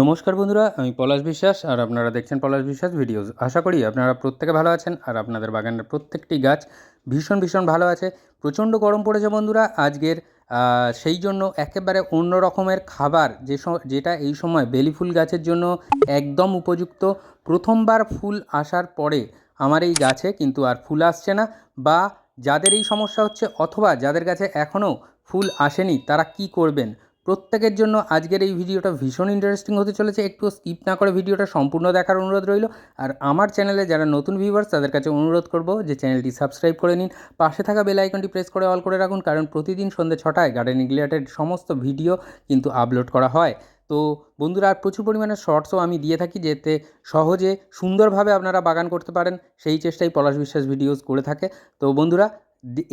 নমস্কার বন্ধুরা, আমি পলাশ বিশ্বাস আর আপনারা দেখছেন পলাশ বিশ্বাস ভিডিওস। আশা করি আপনারা প্রত্যেকে ভালো আছেন আর আপনাদের বাগানের প্রত্যেকটি গাছ ভীষণ ভীষণ ভালো আছে। প্রচণ্ড গরম পড়েছে বন্ধুরা, আজকের সেই জন্য একেবারে অন্য রকমের খাবার যে যেটা এই সময় বেলি ফুল গাছের জন্য একদম উপযুক্ত। প্রথমবার ফুল আসার পরে আমার এই গাছে কিন্তু আর ফুল আসছে না বা যাদের এই সমস্যা হচ্ছে অথবা যাদের কাছে এখনও ফুল আসেনি তারা কি করবেন? প্রত্যেকের জন্য আজকের এই ভিডিওটা ভীষণ ইন্টারেস্টিং হতে চলেছে। একটু স্কিপ না করে ভিডিওটা সম্পূর্ণ দেখার অনুরোধ রইল। আর আমার চ্যানেলে যারা নতুন ভিউয়ার্স তাদের কাছে অনুরোধ করব যে চ্যানেলটি সাবস্ক্রাইব করে নিন। পাশে থাকা বেল আইকনটি প্রেস করে অল করে রাখুন, কারণ প্রতিদিন সন্ধ্যে ছটায় গার্ডেনিং রিলেটেড সমস্ত ভিডিও কিন্তু আপলোড করা হয়। তো বন্ধুরা, আর প্রচুর পরিমাণে শর্টসও আমি দিয়ে থাকি, যাতে সহজে সুন্দরভাবে আপনারা বাগান করতে পারেন। সেই চেষ্টাই পলাশ বিশ্বাস ভিডিওস করে থাকে। তো বন্ধুরা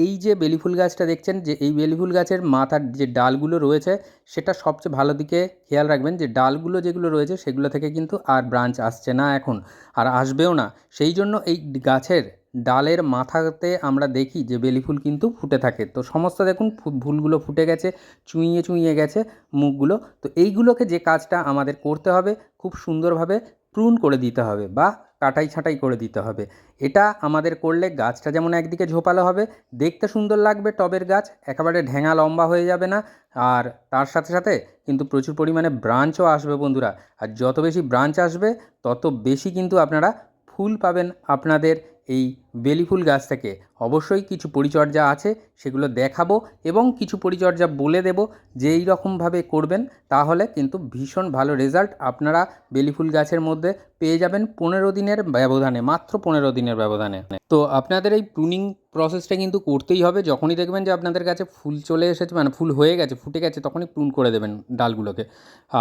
এই যে বেলি ফুল গাছটা দেখছেন, যে এই বেলি ফুল গাছের মাথার যে ডালগুলো রয়েছে, সেটা সবচেয়ে ভালো দিকে খেয়াল রাখবেন যে ডালগুলো যেগুলো রয়েছে, সেগুলো থেকে কিন্তু আর ব্রাঞ্চ আসছে না এখন, আর আসবেও না। সেই জন্য এই গাছের ডালের মাথাতে আমরা দেখি যে বেলি ফুল কিন্তু ফুটে থাকে। তো সমস্ত দেখুন ফুলগুলো ফুটে গেছে, চুঁইয়ে চুঁইয়ে গেছে মুখগুলো। তো এইগুলোকে যে কাজটা আমাদের করতে হবে, খুব সুন্দরভাবে প্রুন করে দিতে হবে বা কাটাই ছাঁটাই করে দিতে হবে। এটা আমাদের করলে গাছটা যেমন একদিকে ঝোপালো হবে, দেখতে সুন্দর লাগবে টবের গাছ, একেবারে ঢেঙা লম্বা হয়ে যাবে না। আর তার সাথে সাথে কিন্তু প্রচুর পরিমাণে ব্রাঞ্চও আসবে বন্ধুরা। আর যত বেশি ব্রাঞ্চ আসবে, তত বেশি কিন্তু আপনারা ফুল পাবেন আপনাদের এই বেলি ফুল গাছ থেকে। অবশ্যই কিছু পরিচর্যা আছে, সেগুলো দেখাবো এবং কিছু পরিচর্যা বলে দেব যে এই করবেন, তাহলে কিন্তু ভীষণ ভালো রেজাল্ট আপনারা বেলি ফুল গাছের মধ্যে পেয়ে যাবেন পনেরো দিনের ব্যবধানে, মাত্র পনেরো দিনের ব্যবধানে। তো আপনাদের এই প্রুনিং প্রসেসটা কিন্তু করতেই হবে, যখনই দেখবেন যে আপনাদের কাছে ফুল চলে এসেছে মানে ফুল হয়ে গেছে, ফুটে গেছে, তখনই প্রুন করে দেবেন ডালগুলোকে।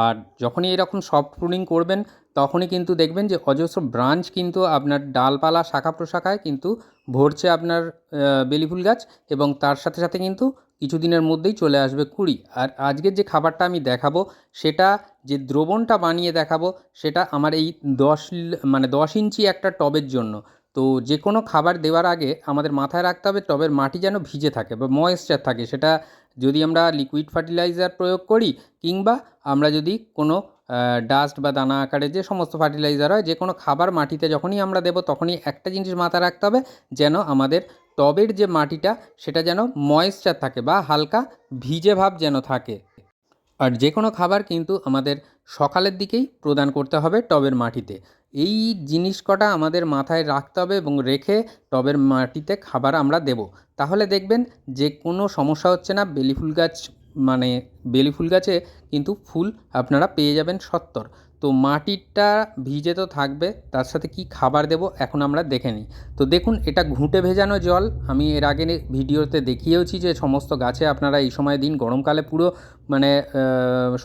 আর যখনই এরকম সফট প্রুনিং করবেন, তখনই কিন্তু দেখবেন যে অজস্র ব্রাঞ্চ কিন্তু আপনার ডালপালা শাখা প্রশাখায় কিন্তু ভরছে আপনার বেলি ফুল গাছ এবং তার সাথে সাথে কিন্তু কিছুদিনের মধ্যেই চলে আসবে কুড়ি। আর আজকের যে খাবারটা আমি দেখাবো, সেটা যে দ্রবণটা বানিয়ে দেখাবো, সেটা আমার এই দশ মানে দশ ইঞ্চি একটা টবের জন্য। তো যে কোনো খাবার দেওয়ার আগে আমাদের মাথায় রাখতে হবে টবের মাটি যেন ভিজে থাকে বা ময়েশ্চার থাকে। সেটা যদি আমরা লিকুইড ফার্টিলাইজার প্রয়োগ করি কিংবা আমরা যদি কোনো ডাস্ট বা দানা আকারে যে সমস্ত ফার্টিলাইজার হয় যে কোনো খাবার মাটিতে যখনই আমরা দেবো, তখনই একটা জিনিস মাথায় রাখতে হবে, যেন আমাদের টবের যে মাটিটা, সেটা যেন ময়েশ্চার থাকে বা হালকা ভিজে ভাব যেন থাকে। আর যে কোনো খাবার কিন্তু আমাদের সকালের দিকেই প্রদান করতে হবে টবের মাটিতে। এই জিনিস কটা আমাদের মাথায় রাখতে হবে এবং রেখে টবের মাটিতে খাবার আমরা দেব। তাহলে দেখবেন যে কোনো সমস্যা হচ্ছে না, বেলি ফুল গাছ মানে বেলি ফুল গাছে কিন্তু ফুল আপনারা পেয়ে যাবেন সত্তর। তো মাটিটা ভিজে তো থাকবে, তার সাথে কি খাবার দেব এখন আমরা দেখে নিই। তো দেখুন, এটা ঘুঁটে ভেজানো জল। আমি এর আগে ভিডিওতে দেখিয়েওছি যে সমস্ত গাছে আপনারা এই সময় দিন গরমকালে পুরো মানে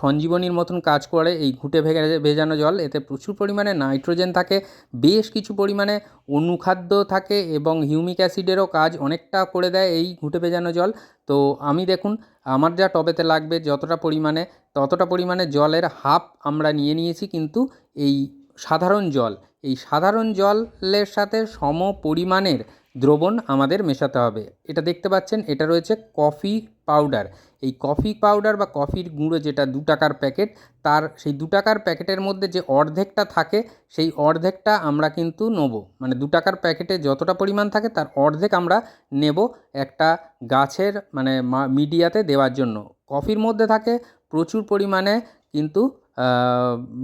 সঞ্জীবনীর মতন কাজ করে এই ঘুঁটে ভেজা, ভেজানো জল। এতে প্রচুর পরিমাণে নাইট্রোজেন থাকে, বেশ কিছু পরিমাণে অনুখাদ্য থাকে এবং হিউমিক অ্যাসিডেরও কাজ অনেকটা করে দেয় এই ঘুঁটে ভেজানো জল। তো আমি দেখুন আমার যা টবেতে লাগবে যতটা পরিমাণে, ততটা পরিমাণে জলের হাফ আমরা নিয়ে নিয়েছি কিন্তু এই সাধারণ জল। এই সাধারণ জলের সাথে সম পরিমাণের দ্রবণ আমাদের মেশাতে হবে। এটা দেখতে পাচ্ছেন, এটা রয়েছে কফি পাউডার। এই কফি পাউডার বা কফির গুঁড়ো যেটা দু টাকার প্যাকেট, তার সেই দু টাকার প্যাকেটের মধ্যে যে অর্ধেকটা থাকে, সেই অর্ধেকটা আমরা কিন্তু নেব। মানে দু টাকার প্যাকেটে যতটা পরিমাণ থাকে, তার অর্ধেক আমরা নেব একটা গাছের মানে মিডিয়াতে দেওয়ার জন্য। কফির মধ্যে থাকে প্রচুর পরিমাণে কিন্তু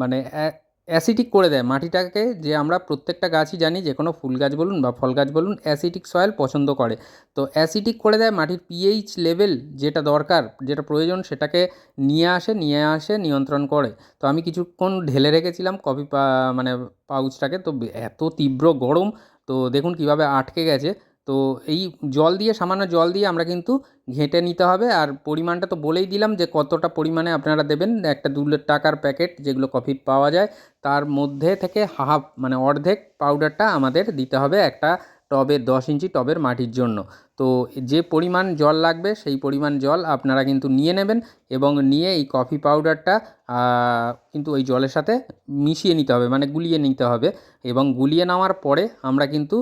মানে অ্যাসিডিক করে দেয় মাটিটাকে, যে আমরা প্রত্যেকটা গাছই জানি যে কোনো ফুল গাছ বলুন বা ফল গাছ বলুন অ্যাসিডিক সয়েল পছন্দ করে। তো অ্যাসিডিক করে দেয় মাটির পিএইচ লেভেল যেটা দরকার, যেটা প্রয়োজন, সেটাকে নিয়ে আসে নিয়ে আসে, নিয়ন্ত্রণ করে। তো আমি কিছুক্ষণ ঢেলে রেখেছিলাম কফি মানে পাউচটাকে, তো এত তীব্র গরম, তো দেখুন কীভাবে আটকে গেছে। তো এই জল দিয়ে, সামান্য জল দিয়ে আমরা কিন্তু ঘেঁটে নিতে হবে। আর পরিমাণটা তো বলেই দিলাম যে কতটা পরিমাণে আপনারা দেবেন। একটা দু টাকার প্যাকেট যেগুলো কফি পাওয়া যায়, তার মধ্যে থেকে হাফ মানে অর্ধেক পাউডারটা আমাদের দিতে হবে একটা টবের দশ ইঞ্চি টবের মাটির জন্য। তো যে পরিমাণ জল লাগবে, সেই পরিমাণ জল আপনারা কিন্তু নিয়ে নেবেন এবং নিয়ে এই কফি পাউডারটা কিন্তু ওই জলের সাথে মিশিয়ে নিতে হবে মানে গুলিয়ে নিতে হবে। এবং গুলিয়ে নেওয়ার পরে আমরা কিন্তু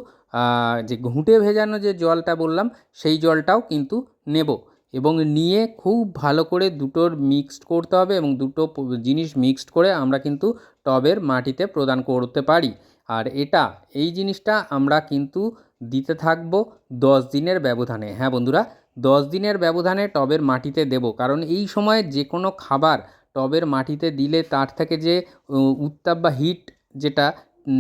যে ঘুঁটে ভেজানো যে জলটা বললাম, সেই জলটাও কিন্তু নেব। এবং নিয়ে খুব ভালো করে দুটোর মিক্সড করতে হবে এবং দুটো জিনিস মিক্সড করে আমরা কিন্তু টবের মাটিতে প্রদান করতে পারি। আর এটা, এই জিনিসটা আমরা কিন্তু দিতে থাকব দশ দিনের ব্যবধানে। হ্যাঁ বন্ধুরা, দশ দিনের ব্যবধানে টবের মাটিতে দেব। কারণ এই সময় যে কোনো খাবার টবের মাটিতে দিলে তার থেকে যে উত্তাপ বা হিট যেটা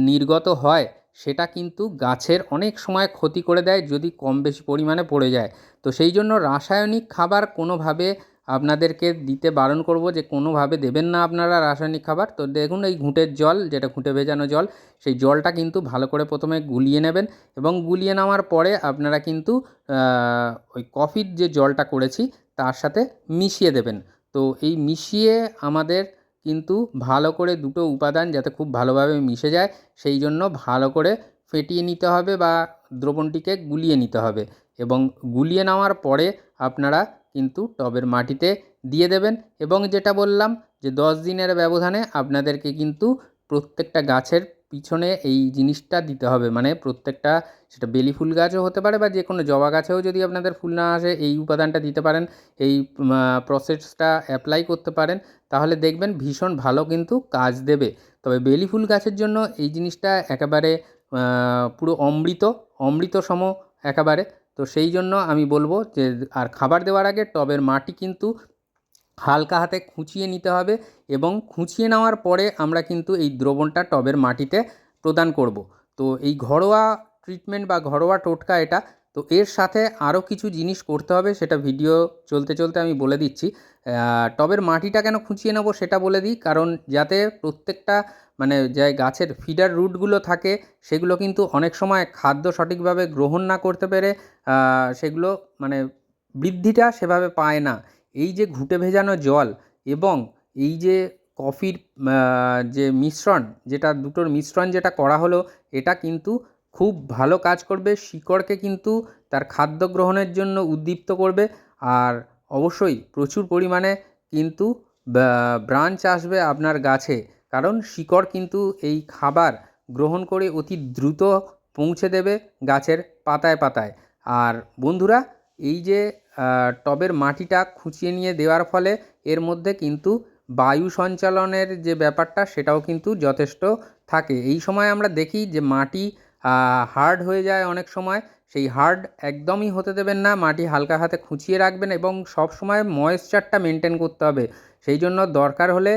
নির্গত হয় সেটা কিন্তু গাছের অনেক সময় ক্ষতি করে দেয় যদি কম বেশি পরিমাণে পড়ে যায়। তো সেই জন্য রাসায়নিক খাবার কোনোভাবে আপনাদেরকে দিতে বারণ করব যে কোনোভাবে দেবেন না আপনারা রাসায়নিক খাবার। তো দেখুন এই ঘুঁটের জল, যেটা ঘুঁটে ভেজানো জল, সেই জলটা কিন্তু ভালো করে প্রথমে গুলিয়ে নেবেন এবং গুলিয়ে নেওয়ার পরে আপনারা কিন্তু ওই কফির যে জলটা করেছি তার সাথে মিশিয়ে দেবেন। তো এই মিশিয়ে আমাদের কিন্তু ভালো করে দুটো উপাদান যাতে খুব ভালোভাবে মিশে যায়, সেই জন্য ভালো করে ফেটিয়ে নিতে হবে বা দ্রবণটিকে গুলিয়ে নিতে হবে এবং গুলিয়ে নেওয়ার পরে আপনারা কিন্তু টবের মাটিতে দিয়ে দেবেন এবং যেটা বললাম যে দশ দিনের ব্যবধানে আপনাদেরকে কিন্তু প্রত্যেকটা গাছের পিছনে এই জিনিসটা দিতে হবে। মানে প্রত্যেকটা সেটা বেলি ফুল গাছও হতে পারে বা যে কোনো জবা গাছেও যদি আপনাদের ফুল না আসে, এই উপাদানটা দিতে পারেন, এই প্রসেসটা অ্যাপ্লাই করতে পারেন, তাহলে দেখবেন ভীষণ ভালো কিন্তু কাজ দেবে। তবে বেলি ফুল গাছের জন্য এই জিনিসটা একেবারে পুরো অমৃত অমৃত সম একেবারে। তো সেই জন্য আমি বলব যে, আর খাবার দেওয়ার আগে টবের মাটি কিন্তু হালকা হাতে খুঁচিয়ে নিতে হবে এবং খুঁচিয়ে নেওয়ার পরে আমরা কিন্তু এই দ্রবণটা টবের মাটিতে প্রদান করব। তো এই ঘরোয়া ট্রিটমেন্ট বা ঘরোয়া টোটকা এটা। তো এর সাথে আরও কিছু জিনিস করতে হবে সেটা ভিডিও চলতে চলতে আমি বলে দিচ্ছি। টবের মাটিটা কেন খুঁচিয়ে নেব সেটা বলে দিই। কারণ যাতে প্রত্যেকটা মানে যে গাছের ফিডার রুটগুলো থাকে, সেগুলো কিন্তু অনেক সময় খাদ্য সঠিকভাবে গ্রহণ না করতে পেরে সেগুলো মানে বৃদ্ধিটা সেভাবে পায় না। এই যে ঘুঁটে ভেজানো জল এবং এই যে কফির যে মিশ্রণ, যেটা দুটোর মিশ্রণ যেটা করা হলো, এটা কিন্তু খুব ভালো কাজ করবে, শিকড়কে কিন্তু তার খাদ্য গ্রহণের জন্য উদ্দীপ্ত করবে আর অবশ্যই প্রচুর পরিমাণে কিন্তু ব্রাঞ্চ আসবে আপনার গাছে। কারণ শিকড় কিন্তু এই খাবার গ্রহণ করে অতি দ্রুত পৌঁছে দেবে গাছের পাতায় পাতায়। আর বন্ধুরা এই যে টবের মাটিটা খুঁচিয়ে নিয়ে দেওয়ার ফলে এর মধ্যে কিন্তু বায়ু সঞ্চালনের যে ব্যাপারটা সেটাও কিন্তু যথেষ্ট থাকে। এই সময় আমরা দেখি যে মাটি হার্ড হয়ে যায় অনেক সময়। সেই হার্ড একদমই হতে দেবেন না, মাটি হালকা হাতে খুঁচিয়ে রাখবেন এবং সব সময় ময়েশ্চারটা মেনটেন করতে হবে। সেই জন্য দরকার হলে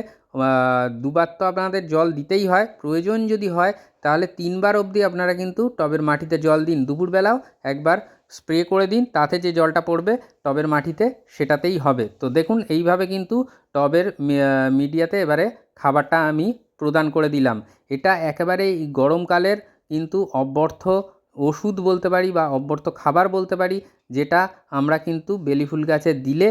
দুবার তো আপনাদের জল দিতেই হয়, প্রয়োজন যদি হয়, তাহলে তিনবার অবধি আপনারা কিন্তু টবের মাটিতে জল দিন। দুপুরবেলাও একবার স্প্রে করে দিন, তাতে যে জলটা পড়বে টবের মাটিতে সেটাতেই হবে। তো দেখুন, এইভাবে কিন্তু টবের মিডিয়াতে এবারে খাবারটা আমি প্রদান করে দিলাম। এটা একেবারে গরমকালের কিন্তু অব্যর্থ ওষুধ বলতে পারি বা অব্যর্থ খাবার বলতে পারি, যেটা আমরা কিন্তু বেলি ফুল গাছে দিলে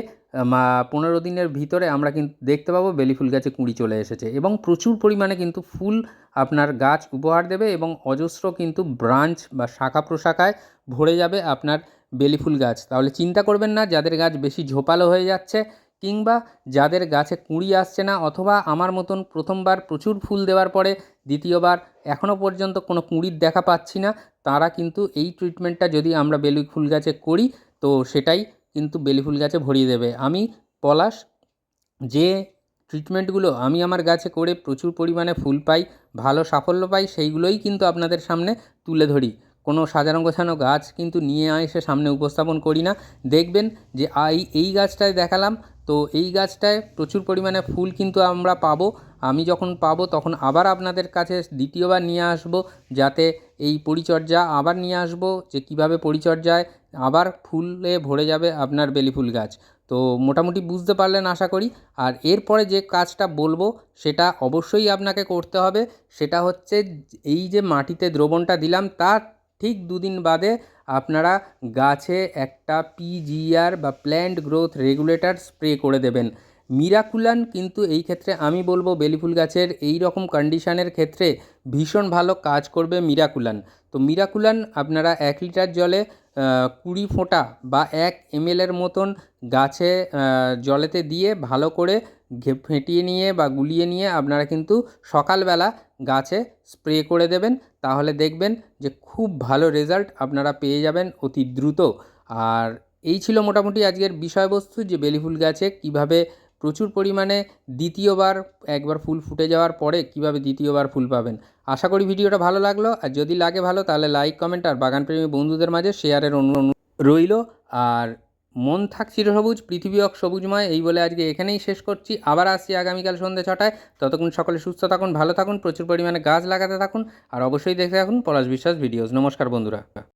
পনেরো দিনের ভিতরে আমরা কিন্তু দেখতে পাবো বেলি ফুল গাছে কুঁড়ি চলে এসেছে এবং প্রচুর পরিমাণে কিন্তু ফুল আপনার গাছ উপহার দেবে এবং অজস্র কিন্তু ব্রাঞ্চ বা শাখা প্রশাখায় ভরে যাবে আপনার বেলি ফুল গাছ। তাহলে চিন্তা করবেন না, যাদের গাছ বেশি ঝোপালো হয়ে যাচ্ছে কিংবা যাদের গাছে কুঁড়ি আসছে না অথবা আমার মতন প্রথমবার প্রচুর ফুল দেওয়ার পরে দ্বিতীয়বার এখনও পর্যন্ত কোনো কুঁড়ির দেখা পাচ্ছি না, তারা কিন্তু এই ট্রিটমেন্টটা যদি আমরা বেলি ফুল গাছে করি, তো সেটাই কিন্তু বেলি ফুল গাছে ভরিয়ে দেবে। আমি পলাশ, যে ট্রিটমেন্টগুলো আমি আমার গাছে করে প্রচুর পরিমাণে ফুল পাই, ভালো সাফল্য পাই, সেইগুলোই কিন্তু আপনাদের সামনে তুলে ধরি। কোনো সাজানো গোছানো গাছ কিন্তু নিয়ে এসে সামনে উপস্থাপন করি না। দেখবেন যে এই এই গাছটায় দেখালাম, তো এই গাছটায় প্রচুর পরিমাণে ফুল কিন্তু আমরা পাবো। আমি যখন পাবো তখন আবার আপনাদের কাছে দ্বিতীয়বার নিয়ে আসব, যাতে এই পরিচর্যা আবার নিয়ে আসব যে, কীভাবে পরিচর্যায় আবার ফুলে ভরে যাবে আপনার বেলি ফুল গাছ। তো মোটামুটি বুঝতে পারলেন আশা করি। আর এরপরে যে কাজটা বলব, সেটা অবশ্যই আপনাকে করতে হবে। সেটা হচ্ছে এই যে মাটিতে দ্রবণটা দিলাম, তার ঠিক দুদিন বাদে আপনারা গাছে একটা পিজিআর বা প্ল্যান্ট গ্রোথ রেগুলেটর স্প্রে করে দেবেন। মিরাকুলান কিন্তু এই ক্ষেত্রে আমি বলব বেলি ফুল গাছের এই রকম কন্ডিশনের ক্ষেত্রে ভীষণ ভালো কাজ করবে মিরাকুলান। তো মিরাকুলান আপনারা এক লিটার জলে কুড়ি ফোঁটা বা এক এমএলের মতন গাছে জলেতে দিয়ে ভালো করে ঘে- ফেটিয়ে নিয়ে বা গুলিয়ে নিয়ে আপনারা কিন্তু সকালবেলা গাছে স্প্রে করে দেবেন। তাহলে দেখবেন যে খুব ভালো রেজাল্ট আপনারা পেয়ে যাবেন অতি দ্রুত। আর এই ছিল মোটামুটি আজকের বিষয়বস্তু যে বেলি ফুল গাছে কীভাবে প্রচুর পরিমাণে দ্বিতীয়বার একবার ফুল ফুটে যাওয়ার পরে কীভাবে দ্বিতীয়বার ফুল পাবেন। আশা করি ভিডিওটা ভালো লাগল। আর যদি লাগে ভালো, তাহলে লাইক কমেন্ট আর বাগানপ্রেমী বন্ধুদের মাঝে শেয়ারের অনু রইল। আর মন থাক চিরসবুজ পৃথিবী অক সবুজময়, এই বলে আজকে এখানেই শেষ করছি। আবার আসছি আগামীকাল সন্ধ্যে ছটায়। ততক্ষণ সকলে সুস্থ থাকুন, ভালো থাকুন, প্রচুর পরিমাণে গাছ লাগাতে থাকুন, আর অবশ্যই দেখে থাকুন পলাশ বিশ্বাস ভিডিওস। নমস্কার বন্ধুরা।